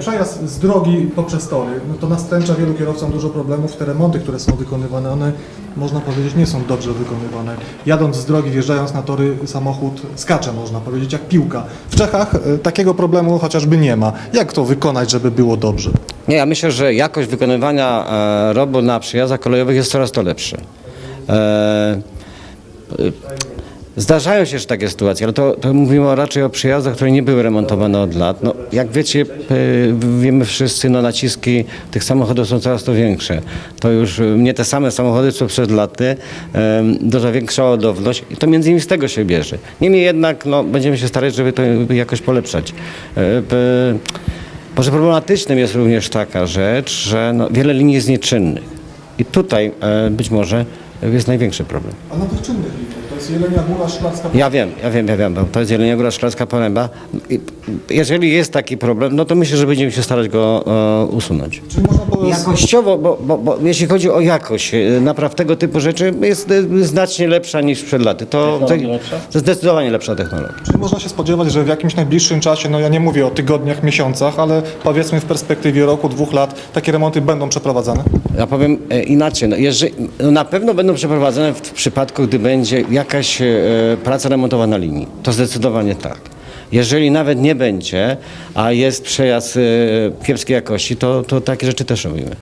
Przejazd z drogi poprzez tory, no to nastręcza wielu kierowcom dużo problemów. Te remonty, które są wykonywane, one można powiedzieć nie są dobrze wykonywane. Jadąc z drogi, wjeżdżając na tory, samochód skacze, można powiedzieć, jak piłka. W Czechach e, takiego problemu chociażby nie ma. Jak to wykonać, żeby było dobrze? Nie, ja myślę, że jakość wykonywania e, robót na przejazdach kolejowych jest coraz to lepsza. E, Zdarzają się że takie sytuacje, ale to, to mówimy raczej o przejazdach, które nie były remontowane od lat. No, jak wiecie, e, wiemy wszyscy, no, naciski tych samochodów są coraz to większe. To już e, nie te same samochody, co przed laty, dużo większa ładowność i to między innymi z tego się bierze. Niemniej jednak no, będziemy się starać, żeby to jakoś polepszać. E, może problematycznym jest również taka rzecz, że no, wiele linii jest nieczynnych. I tutaj być może jest największy problem. A na tych czynnych liniach, jest Jelenia Góra, Szklarska Ja wiem, ja wiem, ja wiem, bo to jest Jelenia Góra Szklarska Poręba. I Jeżeli jest taki problem, no to myślę, że będziemy się starać go e, usunąć. Czyli można powiedzieć, Jakościowo, bo, bo, bo jeśli chodzi o jakość e, napraw tego typu rzeczy, jest e, znacznie lepsza niż przed laty. To, to, to zdecydowanie lepsza technologia. czyli można się spodziewać, że w jakimś najbliższym czasie, no ja nie mówię o tygodniach, miesiącach, ale powiedzmy w perspektywie roku, dwóch lat, takie remonty będą przeprowadzane? Ja powiem e, inaczej. No, jeżeli, no na pewno będą przeprowadzone w, w przypadku, gdy będzie jakaś e, praca remontowa na linii. To zdecydowanie tak. Jeżeli nawet nie będzie, a jest przejazd e, kiepskiej jakości, to, to takie rzeczy też robimy.